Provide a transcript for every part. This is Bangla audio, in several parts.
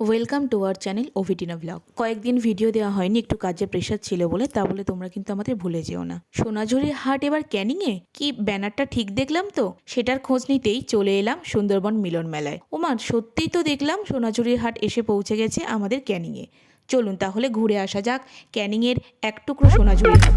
ওয়েলকাম টু আওয়ার চ্যানেল ওভিটিনা ব্লগ কয়েকদিন ভিডিও দেওয়া হয়নি, একটু কাজে প্রেশার ছিল বলে, তা বলে তোমরা কিন্তু আমাদের ভুলে যেও না। সোনাঝুরির হাট এবার ক্যানিংয়ে? কি ব্যানারটা ঠিক দেখলাম তো? সেটার খোঁজ নিতেই চলে এলাম সুন্দরবন মিলন মেলায়। ওমান সত্যিই তো দেখলাম সোনাঝুরির হাট এসে পৌঁছে গেছে আমাদের ক্যানিংয়ে। চলুন তাহলে ঘুরে আসা যাক, ক্যানিংয়ের এক টুকরো সোনাঝুরি। হাট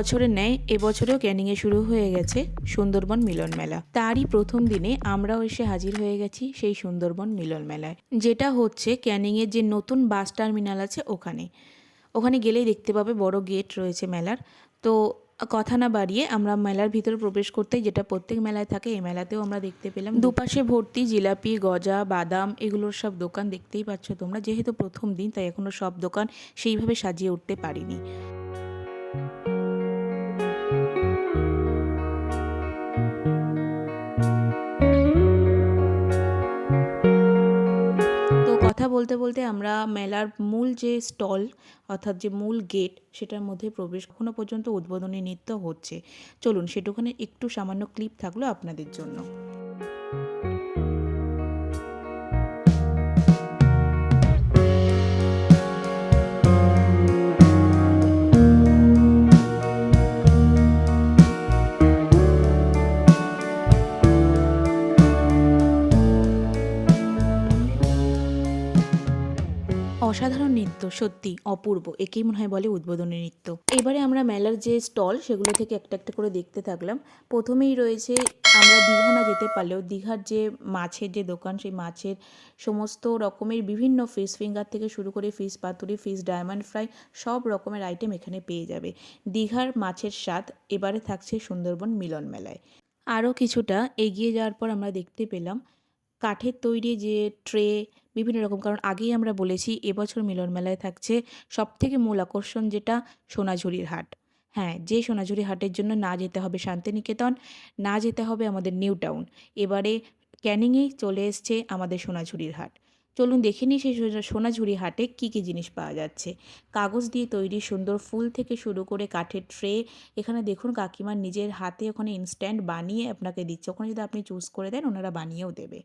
বছরের ন্যায় এবছরেও ক্যানিংয়ে শুরু হয়ে গেছে সুন্দরবন মিলন মেলা। তারই প্রথম দিনে আমরাও এসে হাজির হয়ে গেছি সেই সুন্দরবন মিলন মেলায়। যেটা হচ্ছে ক্যানিংয়ের যে নতুন বাস টার্মিনাল আছে ওখানে। ওখানে গেলেই দেখতে পাবে বড় গেট রয়েছে মেলার। তো কথা না বাড়িয়ে আমরা মেলার ভিতরে প্রবেশ করতেই যেটা প্রত্যেক মেলায় থাকে, এই মেলাতেও আমরা দেখতে পেলাম। দুপাশে ভর্তি জিলাপি, গজা, বাদাম এগুলোর সব দোকান দেখতেই পাচ্ছ তোমরা। যেহেতু প্রথম দিন, তাই এখনও সব দোকান সেইভাবে সাজিয়ে উঠতে পারিনি। বলতে বলতে আমরা মেলার মূল যে স্টল, অর্থাৎ যে মূল গেট, সেটার মধ্যে প্রবেশ এখনও পর্যন্ত উদ্বোধনী নৃত্য হচ্ছে। চলুন, সেটুখানে একটু সামান্য ক্লিপ থাকল আপনাদের জন্য। সত্যি অপূর্ব, একেই মনে হয় বলে উদ্বোধনী নৃত্য। এবারে আমরা মেলার যে স্টল, সেগুলো থেকে একটা একটা করে দেখতে থাকলাম। প্রথমেই রয়েছে, আমরা দীঘা না যেতে পারলেও দীঘার যে মাছের যে দোকান, সেই মাছের সমস্ত রকমের বিভিন্ন ফিশ ফিঙ্গার থেকে শুরু করে ফিশ পাতুরি ফিশ ডায়মন্ড ফ্রাই সব রকমের আইটেম এখানে পেয়ে যাবে। দীঘার মাছের স্বাদ, এবারে থাকছে সুন্দরবন মিলন মেলায়। আরও কিছুটা এগিয়ে যাওয়ার পর আমরা দেখতে পেলাম কাঠের তৈরি যে ট্রে, বিভিন্ন রকম। কারণ আগেই আমরা বলেছি, এবছর মিলন মেলায় থাকছে সবথেকে মূল আকর্ষণ যেটা সোনাঝুরির হাট। হ্যাঁ যে সোনাঝুরি হাটের জন্য না যেতে হবে শান্তিনিকেতন, না যেতে হবে আমাদের নিউ টাউন। এবারে ক্যানিংয়েই চলে এসছে আমাদের সোনাঝুরির হাট। চলুন দেখে নিই সেই সোনাঝুরি হাটে কী কী জিনিস পাওয়া যাচ্ছে। কাগজ দিয়ে তৈরি সুন্দর ফুল থেকে শুরু করে কাঠের ট্রে। এখানে দেখুন কাকিমার নিজের হাতে ওখানে ইনস্ট্যান্ট বানিয়ে আপনাকে দিচ্ছে। ওখানে যদি আপনি চুজ করে দেন, ওনারা বানিয়েও দেবে।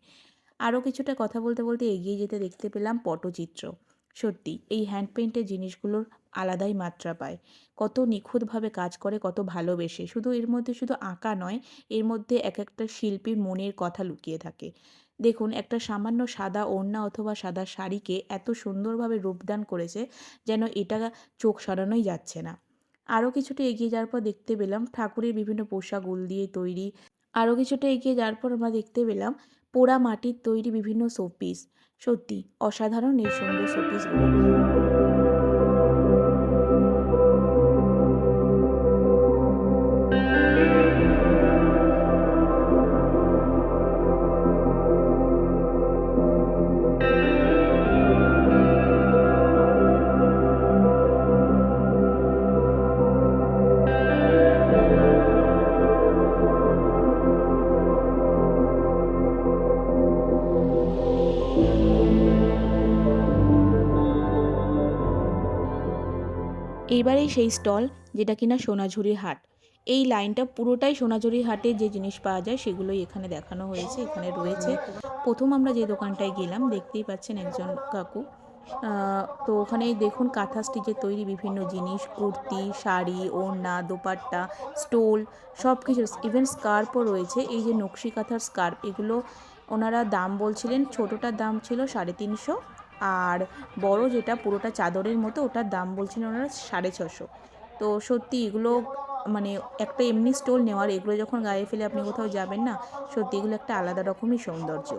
আরও কিছুটা কথা বলতে বলতে এগিয়ে যেতে দেখতে পেলাম পটচিত্র। সত্যি, এই হ্যান্ড পেইন্টের জিনিসগুলোর আলাদাই মাত্রা পায়। কত নিখুঁতভাবে কাজ করে, কত ভালোবেসে। শুধু এর মধ্যে শুধু আঁকা নয়, এর মধ্যে এক একটা শিল্পীর মনের কথা লুকিয়ে থাকে। দেখুন, একটা সামান্য সাদা ওড়না অথবা সাদা শাড়িকে এত সুন্দরভাবে রূপদান করেছে যেন এটা চোখ সরানোই যাচ্ছে না। আরও কিছুটা এগিয়ে যাওয়ার পর দেখতে পেলাম ঠাকুরের বিভিন্ন পোশাক উল দিয়ে তৈরি। আরও কিছুটা এগিয়ে যাওয়ার পর আমরা দেখতে পেলাম পোড়া মাটির তৈরি বিভিন্ন শোপিস। সত্যি, অসাধারণ এই সুন্দর শোপিসগুলো। এইবারেই সেই স্টল যেটা কিনা সোনাঝুরি হাট। এই লাইনটা পুরোটাই সোনাঝুরি হাটে যে জিনিস পাওয়া যায় সেগুলোই এখানে দেখানো হয়েছে, এখানে রয়েছে। প্রথম আমরা যে দোকানটায় গেলাম দেখতেই পাচ্ছেন একজন কাকু। তো ওখানে দেখুন কাঁথা স্টিচের তৈরি বিভিন্ন জিনিস, কুর্তি, শাড়ি, ওড়না, দোপাট্টা, স্টোল সব কিছু ইভেন স্কার্পও রয়েছে। এই যে নকশি কাঁথার স্কার্প এগুলো ওনারা দাম বলছিলেন, ছোটোটার দাম ছিল সাড়ে তিনশো। আর বড় যেটা পুরোটা চাদরের মতো ওটার দাম বলছিলেন ওনারা সাড়ে ছশো। তো সত্যি এগুলো মানে একটা এমনি স্টোল নেওয়ার এগুলো যখন গায়ে ফেলে আপনি কোথাও যাবেন না সত্যি এগুলো একটা আলাদা রকমই সৌন্দর্য।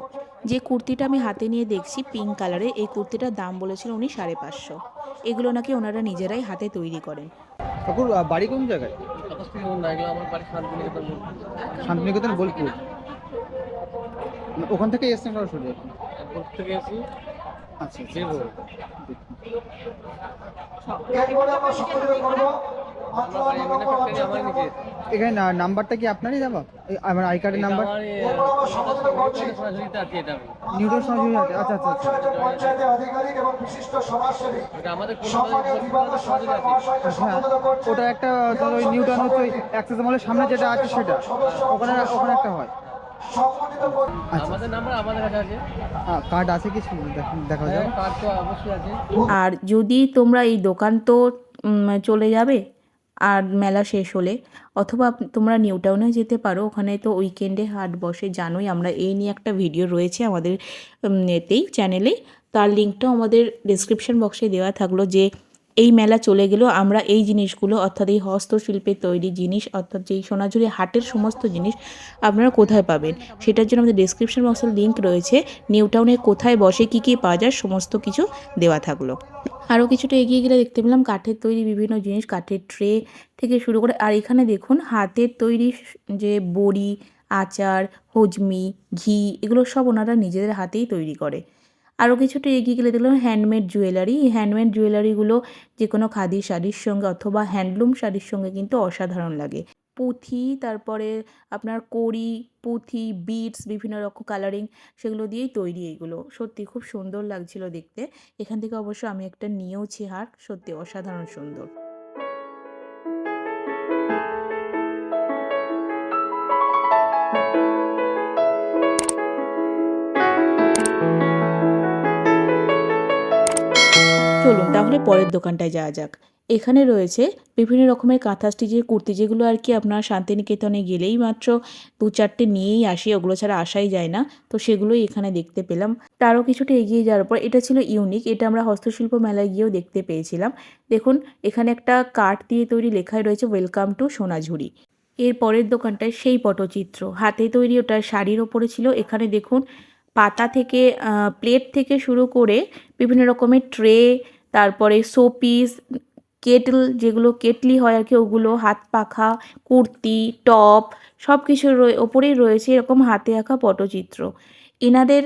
যে কুর্তিটা আমি হাতে নিয়ে দেখছি পিঙ্ক কালারের এই কুর্তিটার দাম বলেছিল উনি সাড়ে পাঁচশো। এগুলো নাকি ওনারা নিজেরাই হাতে তৈরি করেন। ঠাকুর বাড়ি কোন জায়গায়? শান্তিনিকেতন বোলপুর। ওখান থেকে এসছেন? এয়ারপোর্ট থেকে এসি আচ্ছা আচ্ছা। দেবো এখানে নাম্বারটা কি আপনারই দেওয়া এই আমার আই কার্ডের নাম্বার? নিউটন আচ্ছা আচ্ছা আচ্ছা। হ্যাঁ ওটা একটা ধরো ওই নিউটন হচ্ছে ওই অ্যাক্সেস মলের সামনে যেটা আছে সেটা। ওখানে ওখানে একটা হয়। আচ্ছা। আমাদের নাম্বার আমাদের কাছে আছে। কার্ড আছে কিছু? দেখ- দেখা হ্যাঁ যাবে। কার্ড তো অবশ্যই আছে। আর যদি তোমরা এই দোকান তো চলে যাবে আর মেলা শেষ হলে অথবা তোমরা নিউ টাউনে যেতে পারো ওখানে তো উইকেন্ডে হাট বসে জানোই আমরা এই নিয়ে একটা ভিডিও রয়েছে আমাদের এতেই চ্যানেলে তার লিঙ্কটাও আমাদের ডিসক্রিপশন বক্সে দেওয়া থাকল যে এই মেলা চলে গেলেও আমরা এই জিনিসগুলো, অর্থাৎ এই হস্তশিল্পের তৈরি জিনিস, অর্থাৎ যেই সোনাঝুরি হাটের সমস্ত জিনিস আপনারা কোথায় পাবেন? সেটার জন্য আমাদের ডিসক্রিপশন বক্সের লিঙ্ক রয়েছে। নিউ টাউনে কোথায় বসে, কী কী পাওয়া যায়, সমস্ত কিছু দেওয়া থাকল। আরও কিছুটা এগিয়ে গেলে দেখতে পেলাম কাঠের তৈরি বিভিন্ন জিনিস, কাঠের ট্রে থেকে শুরু করে, আর এখানে দেখুন হাতের তৈরি যে বড়ি, আচার, হজমি, ঘি, এগুলো সব ওনারা নিজেদের হাতেই তৈরি করে। আরও কিছুটা এগিয়ে গেলে দেখলাম হ্যান্ডমেড জুয়েলারি এই হ্যান্ডমেড জুয়েলারিগুলো যে কোনো খাদি শাড়ির সঙ্গে অথবা হ্যান্ডলুম শাড়ির সঙ্গে কিন্তু অসাধারণ লাগে। পুঁথি, তারপরে আপনার কড়ি, পুঁথি বিটস বিভিন্ন রকম কালারিং সেগুলো দিয়েই তৈরি এইগুলো সত্যি খুব সুন্দর লাগছিল দেখতে। এখান থেকে অবশ্য আমি একটা নিয়েওছি হার, সত্যি অসাধারণ সুন্দর। তাহলে পরের দোকানটায় যাওয়া যাক। এখানে রয়েছে বিভিন্ন রকমের কাঁথা স্টিচের কুর্তি যেগুলো আর কি আপনার শান্তিনিকেতনে গেলেই মাত্র দু চারটে নিয়েই আসি, ওগুলো ছাড়া আসাই যায় না। তো সেগুলোই এখানে দেখতে পেলাম। তারও কিছুটা এগিয়ে যাওয়ার পর এটা ছিল ইউনিক, এটা আমরা হস্তশিল্প মেলায় গিয়েও দেখতে পেয়েছিলাম। দেখুন, এখানে একটা কাঠ দিয়ে তৈরি লেখাই রয়েছে ওয়েলকাম টু সোনাঝুরি। এর পরের দোকানটায় সেই পটচিত্র, হাতে তৈরি ওটা শাড়ির ওপরে ছিল। এখানে দেখুন, পাতা থেকে প্লেট থেকে শুরু করে বিভিন্ন রকমের ট্রে তারপরে শোপিস, কেটল, যেগুলো কেটলি হয় আর কি, ওগুলো, হাত পাখা, কুর্তি, টপ সব কিছুর ওপরেই রয়েছে এরকম হাতে আঁকা পটচিত্র। এনাদের,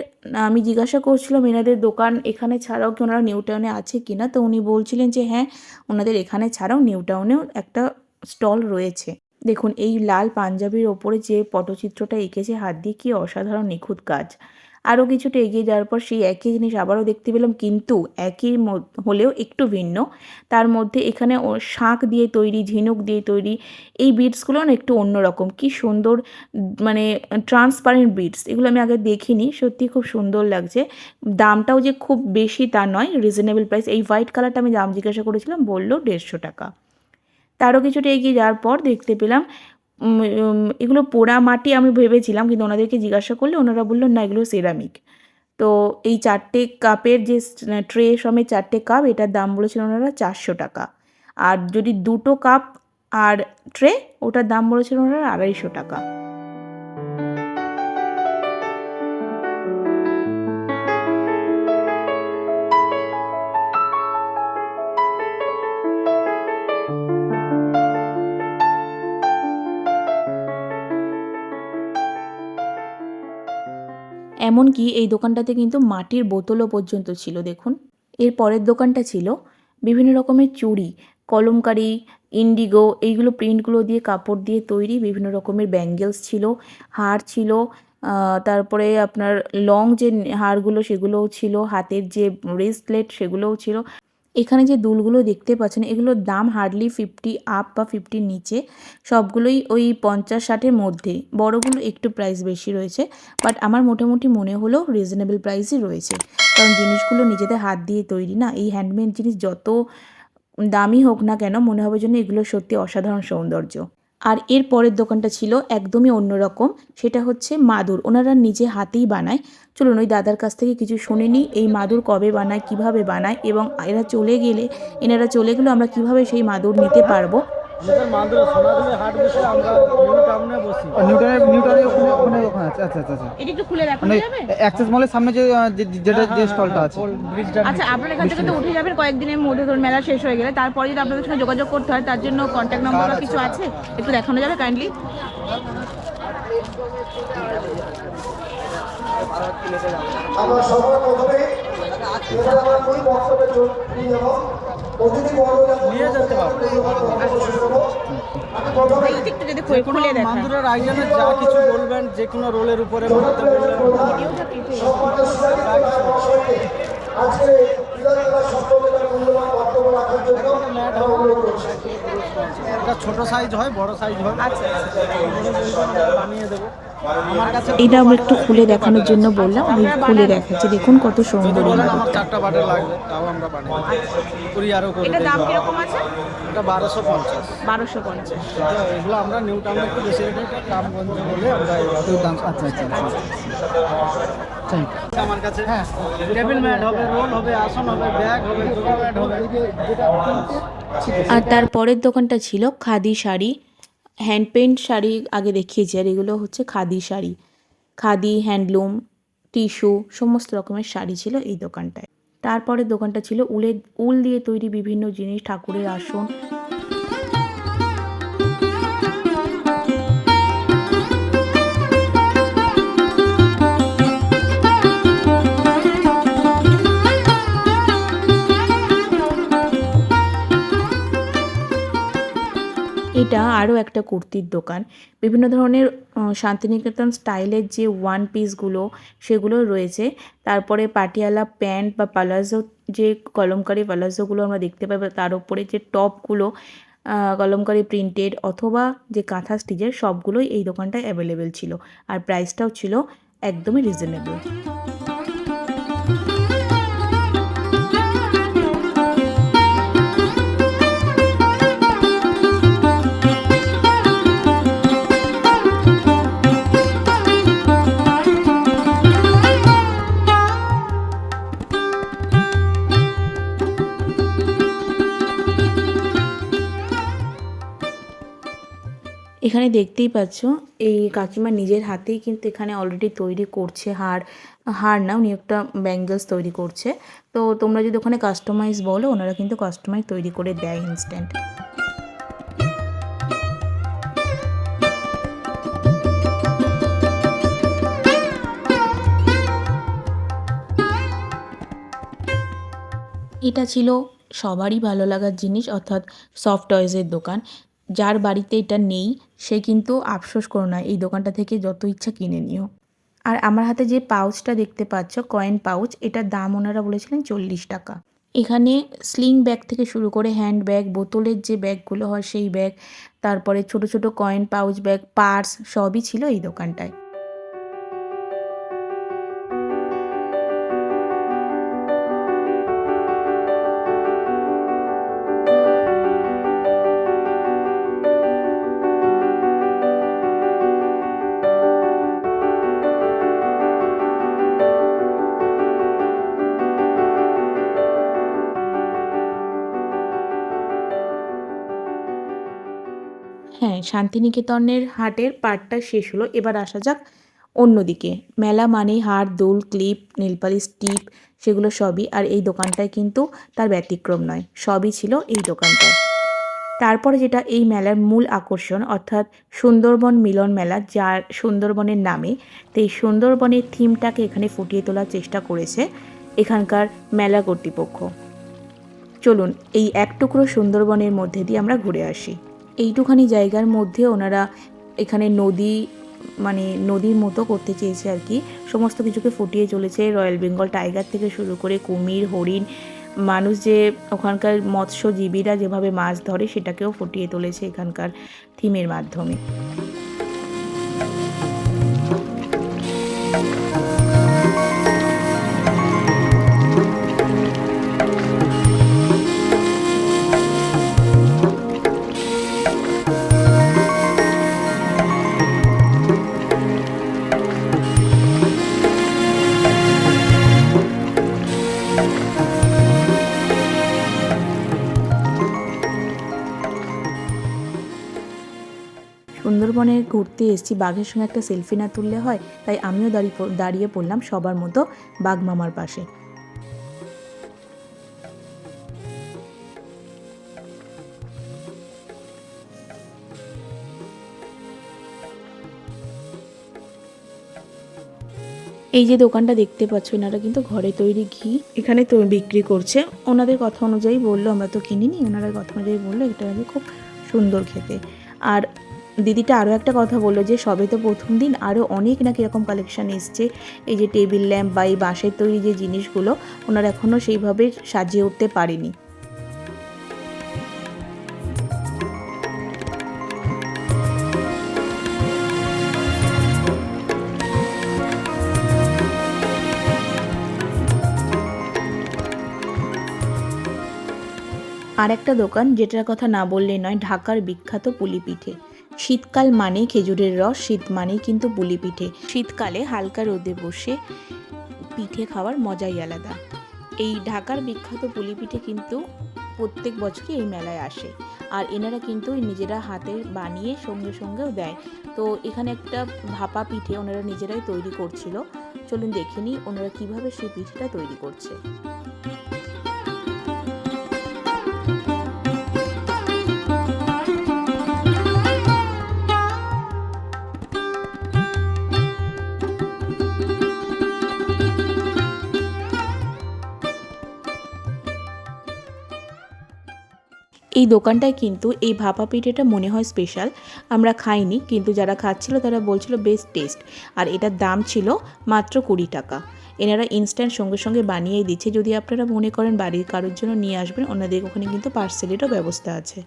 আমি জিজ্ঞাসা করছিলাম, এনাদের দোকান এখানে ছাড়াও কি ওনারা নিউ টাউনে আছে কি না? তো উনি বলছিলেন যে হ্যাঁ ওনাদের এখানে ছাড়াও নিউ টাউনেও একটা স্টল রয়েছে। দেখুন, এই লাল পাঞ্জাবির ওপরে যে পটচিত্রটা এঁকেছে, হাত দিয়ে কি অসাধারণ, নিখুঁত কাজ। আরও কিছুটা এগিয়ে যাওয়ার পর সেই একই জিনিস আবারও দেখতে পেলাম, কিন্তু একই হলেও একটু ভিন্ন। তার মধ্যে এখানে ও শাঁখ দিয়ে তৈরি, ঝিনুক দিয়ে তৈরি, এই বিটসগুলো না একটু অন্যরকম কি সুন্দর মানে ট্রান্সপারেন্ট বিটস, এগুলো আমি আগে দেখিনি সত্যি খুব সুন্দর লাগছে। দামটাও যে খুব বেশি তা নয় রিজনেবল প্রাইস এই হোয়াইট কালারটা আমি দাম জিজ্ঞাসা করেছিলাম, বলল দেড়শো টাকা। তারও কিছুটা এগিয়ে যাওয়ার পর দেখতে পেলাম এগুলো পোড়া মাটি আমি ভেবেছিলাম, কিন্তু ওনাদেরকে জিজ্ঞাসা করলে ওনারা বলল, না, এগুলো সেরামিক তো এই চারটে কাপের যে ট্রে সময় চারটে কাপ, এটার দাম বলেছিল ওনারা চারশো টাকা। আর যদি দুটো কাপ আর ট্রে ওটার দাম বলেছিল ওনারা আড়াইশো টাকা। এমনকি এই দোকানটাতে কিন্তু মাটির বোতলও পর্যন্ত ছিল, দেখুন। এর পরের দোকানটা ছিল বিভিন্ন রকমের চুড়ি, কলমকারি, ইন্ডিগো, এইগুলো প্রিন্টগুলো দিয়ে, কাপড় দিয়ে তৈরি বিভিন্ন রকমের ব্যাঙ্গেলস ছিল, হার ছিল তারপরে আপনার লং যে হারগুলো সেগুলোও ছিল, হাতের যে ব্রেসলেট সেগুলোও ছিল এখানে যে দুলগুলো দেখতে পাচ্ছেন, এগুলোর দাম হার্ডলি ফিফটি আপ বা ফিফটির নিচে। সবগুলোই ওই পঞ্চাশ ষাটের মধ্যে। বড়গুলো একটু প্রাইস বেশি রয়েছে বাট আমার মোটামুটি মনে হলো রিজনেবল প্রাইসই রয়েছে। কারণ জিনিসগুলো নিজেদের হাত দিয়ে তৈরি না। এই হ্যান্ডমেড জিনিস যত দামি হোক না কেন, মনে হবে যেন এগুলো সত্যি অসাধারণ সৌন্দর্য। আর এর পরের দোকানটা ছিল একদমই অন্যরকম, সেটা হচ্ছে মাদুর। ওনারা নিজে হাতেই বানায়। চলুন, ওই দাদার কাছ থেকে কিছু শুনে নিই, এই মাদুর কবে বানায়, কীভাবে বানায় এবং এরা চলে গেলে, এনারা চলে গেলে আমরা কীভাবে সেই মাদুর নিতে পারব? আচ্ছা আচ্ছা আচ্ছা। মানে অ্যাক্সেস মলের সামনে যে যেটা যে স্টলটা আছে। আচ্ছা আপনার এখান থেকে তো উঠে যাবেন কয়েকদিনের মধ্যে ধরুন মেলা শেষ হয়ে গেলে। তারপরে যদি আপনাদের সঙ্গে যোগাযোগ করতে হয় তার জন্য কন্ট্যাক্ট নম্বর বা কিছু আছে? একটু দেখানো যাবে কাইন্ডলি আমরা সবার প্রথমে আমরা নিয়ে যেতে পারব। আমি যা কিছু বলবেন যে কোনো রোলের উপরে আজকে ছোট সাইজ হয় বড় সাইজ হয় আচ্ছা বানিয়ে দেবো এটা আমরা একটু খুলে দেখানোর জন্য বললাম আমি খুলে দেখাচ্ছি। দেখুন কত সুন্দর আচ্ছা আচ্ছা আচ্ছা। থ্যাংক ইউ আমার কাছে হ্যাঁ টেবিল ম্যাট হবে রোল হবে আসন হবে ব্যাগ হবে ম্যাট হবে। আর তার পরের দোকানটা ছিল খাদি শাড়ি। হ্যান্ড পেন্ট শাড়ি আগে দেখিয়েছি, আর এগুলো হচ্ছে খাদি শাড়ি। খাদি হ্যান্ডলুম টিস্যু সমস্ত রকমের শাড়ি ছিল এই দোকানটায়। তারপরে দোকানটা ছিল উলের, উল দিয়ে তৈরি বিভিন্ন জিনিস, ঠাকুরের আসন। এটা আরও একটা কুর্তির দোকান। বিভিন্ন ধরনের শান্তিনিকেতন স্টাইলের যে ওয়ান পিসগুলো সেগুলো রয়েছে। তারপরে পাটিয়ালা প্যান্ট বা পালাজো যে কলমকারি পালাজোগুলো আমরা দেখতে পাই তার উপরে যে টপগুলো কলমকারি প্রিন্টেড অথবা যে কাঁথা স্টিচের সবগুলোই এই দোকানটায় অ্যাভেলেবেল ছিল। আর প্রাইসটাও ছিল একদমই রিজনেবল এখানে দেখতেই পাচ্ছ, এই কাকিমা নিজের হাতেই কিন্তু এখানে অলরেডি তৈরি করছে হার। হার না, উনি একটা ব্যাঙ্গেলস তৈরি করছে। তো তোমরা যদি ওখানে কাস্টমাইজ বলো, ওনারা কিন্তু কাস্টমাইজ তৈরি করে দেয় ইনস্ট্যান্ট এটা ছিল সবারই ভালো লাগার জিনিস, অর্থাৎ সফট টয়েসের দোকান। যার বাড়িতে এটা নেই, সে কিন্তু আফসোস করো না, এই দোকানটা থেকে যত ইচ্ছা কিনে নিও। আর আমার হাতে যে পাউচটা দেখতে পাচ্ছ, কয়েন পাউচ, এটার দাম ওনারা বলেছিলেন চল্লিশ টাকা। এখানে স্লিং ব্যাগ থেকে শুরু করে হ্যান্ড ব্যাগ বোতলের যে ব্যাগগুলো হয় সেই ব্যাগ তারপরে ছোট ছোট কয়েন, পাউচ ব্যাগ পার্স সবই ছিল এই দোকানটায়। শান্তিনিকেতনের হাটের পার্টটা শেষ হলো। এবার আসা যাক অন্যদিকে। মেলা মানেই হার দোল, ক্লিপ নেলপালিশ টিপ সেগুলো সবই। আর এই দোকানটায় কিন্তু তার ব্যতিক্রম নয়, সবই ছিল এই দোকানটায়। তারপরে যেটা এই মেলার মূল আকর্ষণ, অর্থাৎ সুন্দরবন মিলন মেলা, যার সুন্দরবনের নামে তো এই সুন্দরবনের থিমটাকে এখানে ফুটিয়ে তোলার চেষ্টা করেছে এখানকার মেলা কর্তৃপক্ষ। চলুন, এই এক টুকরো সুন্দরবনের মধ্যে দিয়ে আমরা ঘুরে আসি। এইটুখানি জায়গার মধ্যে ওনারা এখানে নদী মানে নদীর মতো করতে চেয়েছে আর কি। সমস্ত কিছুকে ফুটিয়ে চলেছে। রয়্যাল বেঙ্গল টাইগার থেকে শুরু করে কুমির, হরিণ, মানুষ যে ওখানকার মৎস্যজীবীরা যেভাবে মাছ ধরে সেটাকেও ফুটিয়ে তুলেছে এখানকার থিমের মাধ্যমে। সুন্দরবনে ঘুরতে এসেছি, বাঘের সঙ্গে একটা সেলফি না তুললে হয়, তাই আমিও দাঁড়িয়ে দাঁড়িয়ে পড়লাম সবার মতো বাঘ মামার পাশে। এই যে দোকানটা দেখতে পাচ্ছ, এনারা কিন্তু ঘরে তৈরি ঘি। এখানে তো বিক্রি করছে। ওনাদের কথা অনুযায়ী বলল, আমরা তো কিনিনি। ওনারা কথা অনুযায়ী বলল, এটা নাকি খুব সুন্দর খেতে। আর দিদিটা আরও একটা কথা বলল যে, সবে তো প্রথম দিন আরও অনেক নাকি এরকম কালেকশান এসছে। এই যে টেবিল ল্যাম্প বা এই বাঁশের তৈরি যে জিনিসগুলো, ওনারা এখনও সেইভাবে সাজিয়ে উঠতে পারেনি। আর একটা দোকান যেটার কথা না বললে নয়, ঢাকার বিখ্যাত পুলি পিঠে শীতকাল মানেই খেজুরের রস, শীত মানেই কিন্তু পুলি পিঠে শীতকালে হালকা রোদে বসে পিঠে খাওয়ার মজাই আলাদা। এই ঢাকার বিখ্যাত পুলি পিঠে কিন্তু প্রত্যেক বছরই এই মেলায় আসে। আর এনারা কিন্তু নিজেরা হাতে বানিয়ে সঙ্গে সঙ্গেও দেয়। তো এখানে একটা ভাপা পিঠে ওনারা নিজেরাই তৈরি করছিল। চলুন দেখে নিই ওনারা কীভাবে সেই পিঠেটা তৈরি করছে। এই দোকানটায় কিন্তু এই ভাপা পিঠেটা মনে হয় স্পেশাল আমরা খাইনি, কিন্তু যারা খাচ্ছিল তারা বলছিল বেস্ট টেস্ট আর এটার দাম ছিল মাত্র কুড়ি টাকা। এনারা ইনস্ট্যান্ট সঙ্গে সঙ্গে বানিয়েই দিচ্ছে। যদি আপনারা মনে করেন বাড়ির কারোর জন্য নিয়ে আসবেন, ওনাদের ওখানে কিন্তু পার্সেলেরও ব্যবস্থা আছে।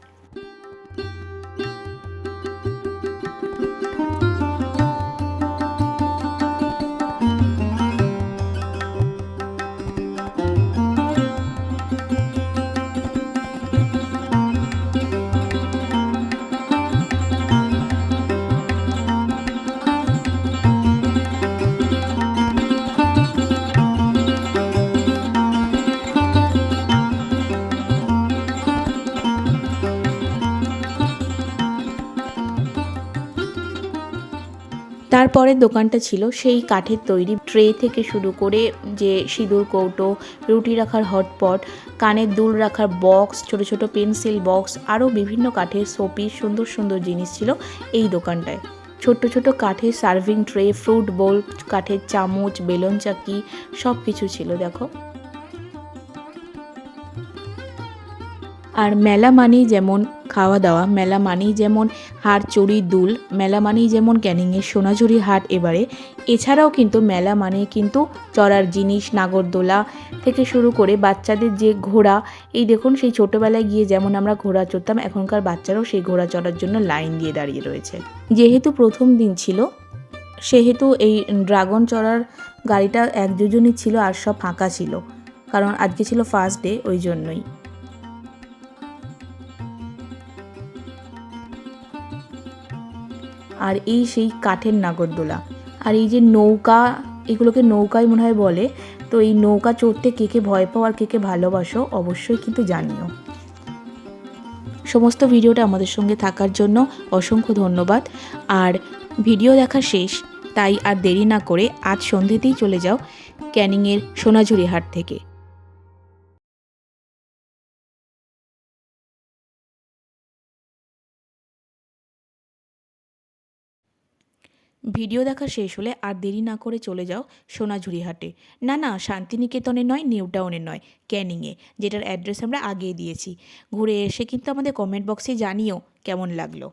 তারপরের দোকানটা ছিল সেই কাঠের তৈরি ট্রে থেকে শুরু করে যে সিঁদুর কৌটো, রুটি রাখার হটপট, কানের দুল রাখার বক্স, ছোট ছোট পেন্সিল বক্স, আরও বিভিন্ন কাঠের সোপি সুন্দর সুন্দর জিনিস ছিল এই দোকানটায়। ছোট ছোট কাঠের সার্ভিং ট্রে, ফ্রুট বোল, কাঠের চামচ, বেলন চাকি সব কিছু ছিল, দেখো। আর মেলা মানেই যেমন খাওয়া দাওয়া মেলা মানেই যেমন হাড় চড়ি দুল মেলা মানেই যেমন ক্যানিংয়ের সোনাঝুরি হাট এবারে। এছাড়াও কিন্তু মেলা মানে কিন্তু চড়ার জিনিস, নাগরদোলা থেকে শুরু করে বাচ্চাদের যে ঘোড়া, এই দেখুন সেই ছোটোবেলায় গিয়ে যেমন আমরা ঘোড়া চড়তাম, এখনকার বাচ্চারাও সেই ঘোড়া চড়ার জন্য লাইন দিয়ে দাঁড়িয়ে রয়েছে। যেহেতু প্রথম দিন ছিল, সেহেতু এই ড্রাগন চড়ার গাড়িটা এক দুজনই ছিল আর সব ফাঁকা ছিল, কারণ আজকে ছিল ফার্স্ট ডে ওই জন্যই। আর এই সেই কাঠের নাগরদোলা। আর এই যে নৌকা, এগুলোকে নৌকাই মনে হয় বলে। তো এই নৌকা চড়তে কে কে ভয় পাও আর কে কে ভালোবাসো অবশ্যই কিন্তু জানিও। সমস্ত ভিডিওটা আমাদের সঙ্গে থাকার জন্য অসংখ্য ধন্যবাদ। আর ভিডিও দেখা শেষ, তাই আর দেরি না করে আজ সন্ধ্যেতেই চলে যাও ক্যানিংয়ের সোনাঝুরি হাট থেকে। ভিডিও দেখা শেষ হলে আর দেরি না করে চলে যাও সোনাঝুরিহাটে। না না, শান্তিনিকেতনে নয়, নিউ টাউনে নয়, ক্যানিংয়ে, যেটার অ্যাড্রেস আমরা আগিয়ে দিয়েছি। ঘুরে এসে কিন্তু আমাদের কমেন্ট বক্সে জানিও কেমন লাগল।